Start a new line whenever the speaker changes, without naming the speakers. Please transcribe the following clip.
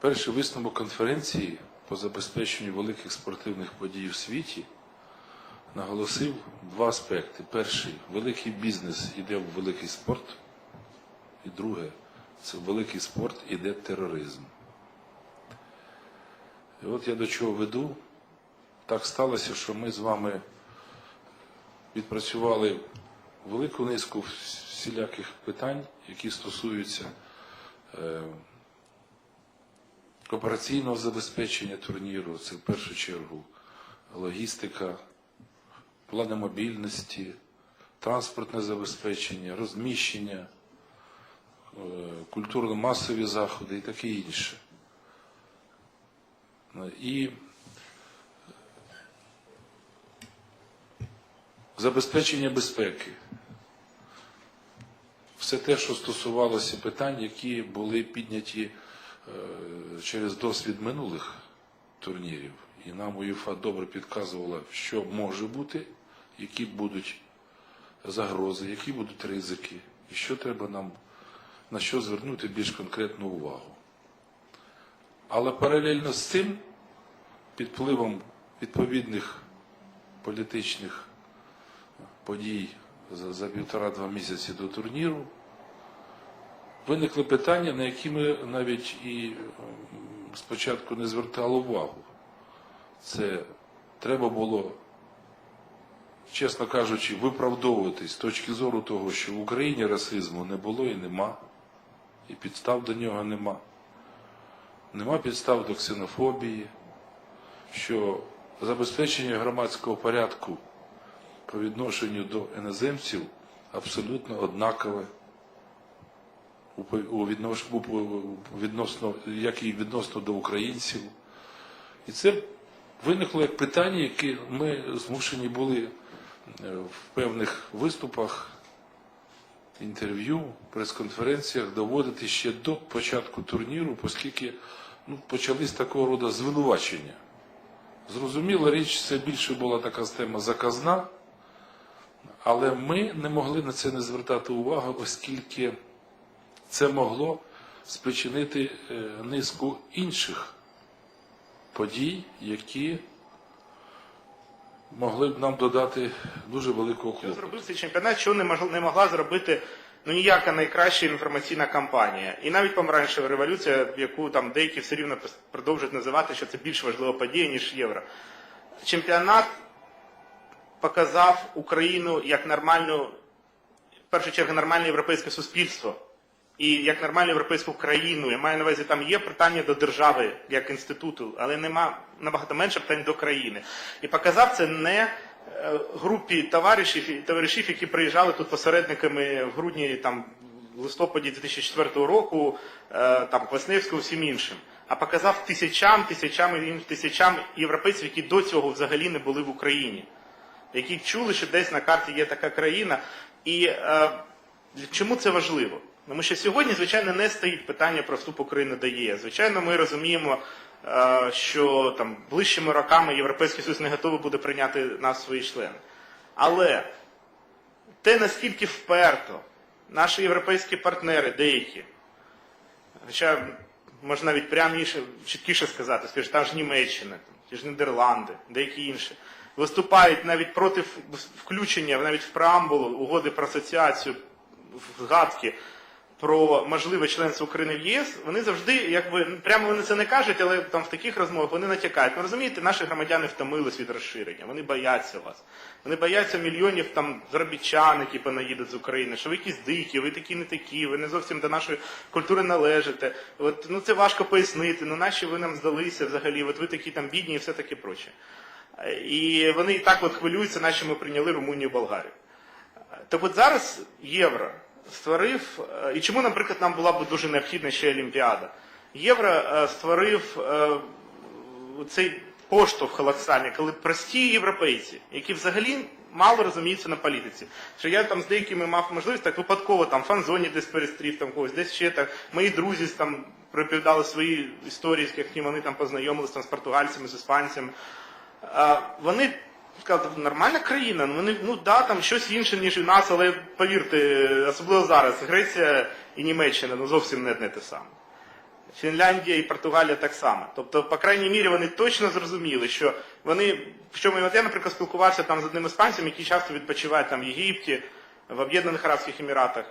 Перший висновок конференції по забезпеченню великих спортивних подій у світі наголосив два аспекти. Перший великий бізнес іде в великий спорт, і друге це великий спорт іде тероризм. І от я до чого веду. Так сталося, що ми з вами відпрацювали велику низку всіляких питань, які стосуються е, операційного забезпечення турніру, це в першу чергу логістика, плани мобільності, транспортне забезпечення, розміщення, е, культурно-масові заходи і таке інше. І забезпечення безпеки. Все те, що стосувалося питань, які були підняті е, через досвід минулих турнірів. І нам УЄФА добре підказувала, що може бути, які будуть загрози, які будуть ризики, і що треба нам на що звернути більш конкретну увагу. Але паралельно з цим, під впливом відповідних політичних подій за, за півтора-два місяці до турніру, виникли питання, на які ми навіть і спочатку не звертали увагу. Це треба було, чесно кажучи, виправдовуватись з точки зору того, що в Україні расизму не було і нема, і підстав до нього нема. Нема підстав до ксенофобії, що забезпечення громадського порядку по відношенню до іноземців абсолютно однакове у відносно, як і відносно до українців. І це виникло як питання, яке ми змушені були е, в певних виступах, інтерв'ю, прес-конференціях доводити ще до початку турніру, оскільки ну, почались такого роду звинувачення. Зрозуміла річ, це більше була така тема заказна, але ми не могли на це не звертати увагу, оскільки це могло спричинити е, низку інших подій, які могли б нам додати дуже великого
Що
клопоту.
зробив цей чемпіонат, що не могла зробити ну ніяка найкраща інформаційна кампанія. І навіть помаранчева революція, яку там деякі все рівно продовжують називати, що це більш важлива подія, ніж євро. Чемпіонат показав Україну як нормальну, в першу чергу, нормальне європейське суспільство. І як нормальну європейську країну, я маю на увазі, там є питання до держави як інституту, але нема набагато менше питань до країни. І показав це не е, групі товаришів, і- товаришів, які приїжджали тут посередниками в грудні, там, в листопаді 2004 року, е, там, Квасневського, всім іншим. А показав тисячам, тисячам і тисячам європейців, які до цього взагалі не були в Україні які чули, що десь на карті є така країна. І е, чому це важливо? Тому що сьогодні, звичайно, не стоїть питання про вступ України до ЄС. Звичайно, ми розуміємо, е, що там ближчими роками Європейський Союз не готовий буде прийняти нас свої члени. Але те, наскільки вперто наші європейські партнери, деякі, хоча можна навіть пряміше, чіткіше сказати, скажімо, та ж Німеччина, там, ті ж Нідерланди, деякі інші, виступають навіть проти включення, навіть в преамбулу угоди про асоціацію, згадки про можливе членство України в ЄС, вони завжди, якби ну, прямо вони це не кажуть, але там в таких розмовах вони натякають. Ви розумієте, наші громадяни втомились від розширення, вони бояться вас. Вони бояться мільйонів там заробітчан, які понаїдуть з України, що ви якісь дикі, ви такі не такі, ви не зовсім до нашої культури належите. От ну це важко пояснити. Ну наші ви нам здалися взагалі, от ви такі там бідні і все таке проче. І вони і так от хвилюються, наче ми прийняли Румунію і Болгарію. Так от зараз євро створив, е, і чому, наприклад, нам була б дуже необхідна ще Олімпіада? Євро е, створив е, цей поштовх колосальний, коли прості європейці, які взагалі мало розуміються на політиці. Що я там з деякими мав можливість так випадково там в фан-зоні десь перестрів там когось, десь ще так. Мої друзі там приповідали свої історії, з якими вони там познайомилися там, з португальцями, з іспанцями. Вони сказали, нормальна країна, ну вони ну да, там щось інше, ніж у нас, але повірте, особливо зараз, Греція і Німеччина ну зовсім не, не те саме. Фінляндія і Португалія так само. Тобто, по крайній мірі, вони точно зрозуміли, що вони, ми, от я, наприклад, спілкувався там з одним іспанцем, який часто відпочиває там в Єгипті, в Об'єднаних Арабських Еміратах.